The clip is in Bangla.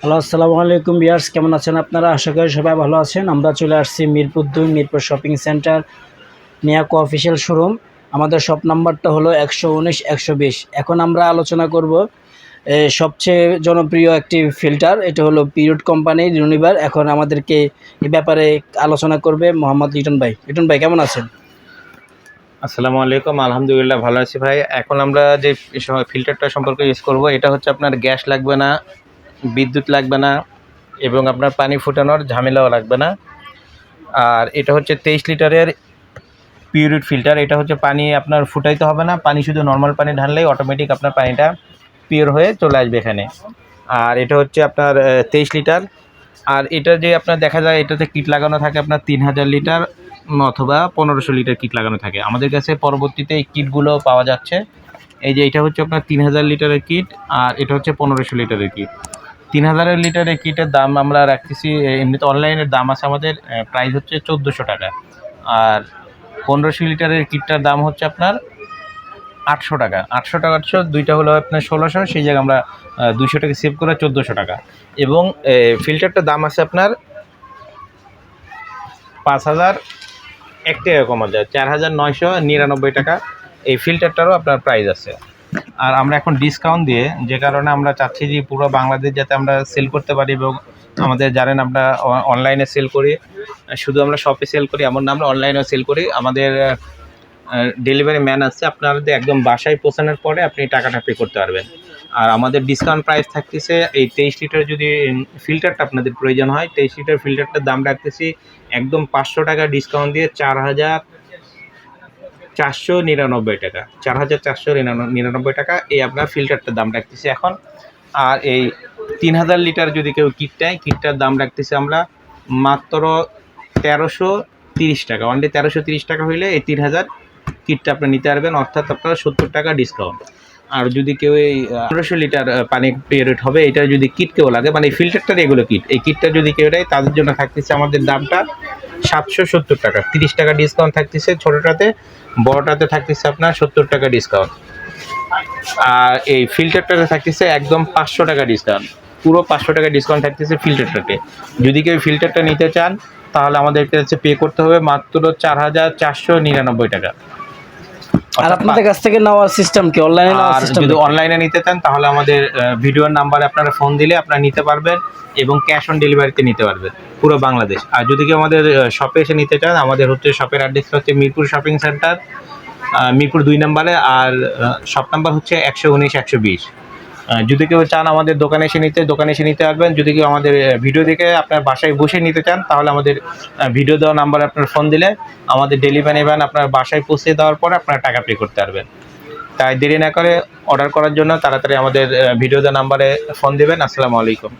হ্যালো, আসসালামু আলাইকুম বিয়ার্স কেমন আছেন আপনারা? আশা করি সবাই ভালো আছেন। আমরা চলে আসছি মিরপুর দুই, মিরপুর শপিং সেন্টার, নিয়াকো অফিসিয়াল শোরুম। আমাদের শপ নাম্বারটা হলো একশো উনিশ, একশো বিশ। এখন আমরা আলোচনা করব সবচেয়ে জনপ্রিয় একটি ফিল্টার। এটা হলো পিরিয়ড কোম্পানির ইউনিভার এখন আমাদেরকে এই ব্যাপারে আলোচনা করবে মোহাম্মদ লিটন ভাই। লিটন ভাই, কেমন আছেন? আসসালামু আলাইকুম, আলহামদুলিল্লাহ ভালো আছি ভাই। এখন আমরা যে ফিল্টারটা সম্পর্কে ইউজ করব, এটা হচ্ছে আপনার গ্যাস লাগবে না বিদ্যুৎ লাগবে না এবং আপনার পানি ফুটানোর ঝামেলাও লাগবে না। আর এটা হচ্ছে তেইশ লিটারের পিউরিট ফিল্টার এটা হচ্ছে পানি আপনার ফুটাইতে হবে না, পানি শুধু নর্মাল পানি ঢাললেই অটোমেটিক আপনার পানিটা পিওর হয়ে চলে আসবে এখানে। আর এটা হচ্ছে আপনার তেইশ লিটার। আর এটা যে আপনার দেখা যায়, এটাতে কিট লাগানো থাকে আপনার তিন হাজার লিটার অথবা পনেরোশো লিটার কিট লাগানো থাকে। আমাদের কাছে পরবর্তীতে এই কিটগুলো পাওয়া যাচ্ছে। এই যে এটা হচ্ছে আপনার তিন হাজার লিটারের কিট আর এটা হচ্ছে পনেরোশো লিটারের কিট তিন হাজারের লিটারের কিটের দাম আমরা রাখতেছি এমনিতে অনলাইনের দাম আছে আমাদের প্রাইস হচ্ছে চোদ্দোশো টাকা। আর পনেরোশো লিটারের কিটটার দাম হচ্ছে আপনার আটশো টাকা। আটশো টাকা আটশো দুইটা হলো আপনার ষোলোশো, সেই জায়গায় আমরা দুইশো টাকা সেভ করে চোদ্দোশো টাকা। এবং ফিল্টারটার দাম আছে আপনার পাঁচ হাজার এক টাকা কমা যায় চার হাজার নয়শো নিরানব্বই টাকা। এই ফিল্টারটারও আপনার প্রাইস আছে। আর আমরা এখন ডিসকাউন্ট দিয়ে, যে কারণে আমরা চাচ্ছি যে পুরো বাংলাদেশ যাতে আমরা সেল করতে পারি এবং আমাদের জানেন আমরা অনলাইনে সেল করি। শুধু আমরা শপে সেল করি, এমন না, আমরা অনলাইনেও সেল করি। আমাদের ডেলিভারি ম্যান আছে, আপনাদের একদম বাসায় পৌঁছানোর পরে আপনি টাকাটা পে করতে পারবেন। আর আমাদের ডিসকাউন্ট প্রাইস থাকতেছে, এই তেইশ লিটার যদি ফিল্টারটা আপনাদের প্রয়োজন হয়, তেইশ লিটার ফিল্টারটার দাম রাখতেছি একদম পাঁচশো টাকা ডিসকাউন্ট দিয়ে চার হাজার চারশো নিরানব্বই টাকা চার হাজার চারশো নিরানব্বই টাকা। এই আপনার ফিল্টারটার দাম রাখতেছি এখন। আর এই তিন হাজার লিটার যদি কেউ কিট নেয় কিটটার দাম রাখতেছি আমরা মাত্র তেরোশো তিরিশ টাকা। অনলি তেরোশো তিরিশ টাকা হইলে এই তিন হাজার কিটটা আপনি নিতে পারবেন, অর্থাৎ আপনার সত্তর টাকা ডিসকাউন্ট আর যদি কেউ এই পনেরোশো লিটার পানি পিরিয়ড হবে, এটা যদি কিট কেউ লাগে মানে ফিল্টারটার এগুলো কিট এই কিটটা যদি কেউ নেয়, তাদের জন্য থাকতেছে আমাদের দামটা সাতশো সত্তর টাকা। তিরিশ টাকা ডিসকাউন্ট থাকতেছে ছোটোটাতে, বড়টাতে থাকতেছে আপনার সত্তর টাকা ডিসকাউন্ট আর এই ফিল্টারটাতে থাকতেছে একদম পাঁচশো টাকা ডিসকাউন্ট পুরো পাঁচশো টাকা ডিসকাউন্ট থাকতেছে ফিল্টারটাতে যদি কেউ ফিল্টারটা নিতে চান, তাহলে আমাদেরকে হচ্ছে পে করতে হবে মাত্র চার হাজার চারশো নিরানব্বই টাকা। আর আপনাদের কাছ থেকে নেওয়ার সিস্টেম কি? অনলাইনে নেওয়ার সিস্টেম যদি অনলাইনে নিতে চান তাহলে আমাদের ভিডিওর নাম্বারে আপনারা ফোন দিলে আপনারা নিতে পারবেন এবং ক্যাশ অন ডেলিভারিতে নিতে পারবেন পুরো বাংলাদেশ। আর যদি কেউ আমাদের শপে এসে নিতে চান আমাদের হচ্ছে শপের অ্যাড্রেস হচ্ছে মিরপুর শপিং সেন্টার মিরপুর দুই নাম্বারে আর শপ নাম্বার হচ্ছে একশো উনিশ একশো বিশ। যদি কেউ চান আমাদের দোকানে এসে নিতে, দোকানে এসে নিতে পারবেন যদি কেউ আমাদের ভিডিও দেখে আপনার বাসায় বসে নিতে চান, তাহলে আমাদের ভিডিও দেওয়া নাম্বারে আপনার ফোন দিলে আমাদের ডেলিভারি ভ্যান আপনার বাসায় পৌঁছে দেওয়ার পরে আপনার টাকা পে করতে পারবেন। তাই দেরি না করে অর্ডার করার জন্য তাড়াতাড়ি আমাদের ভিডিও দেওয়া নাম্বারে ফোন দেবেন। আসসালামু আলাইকুম।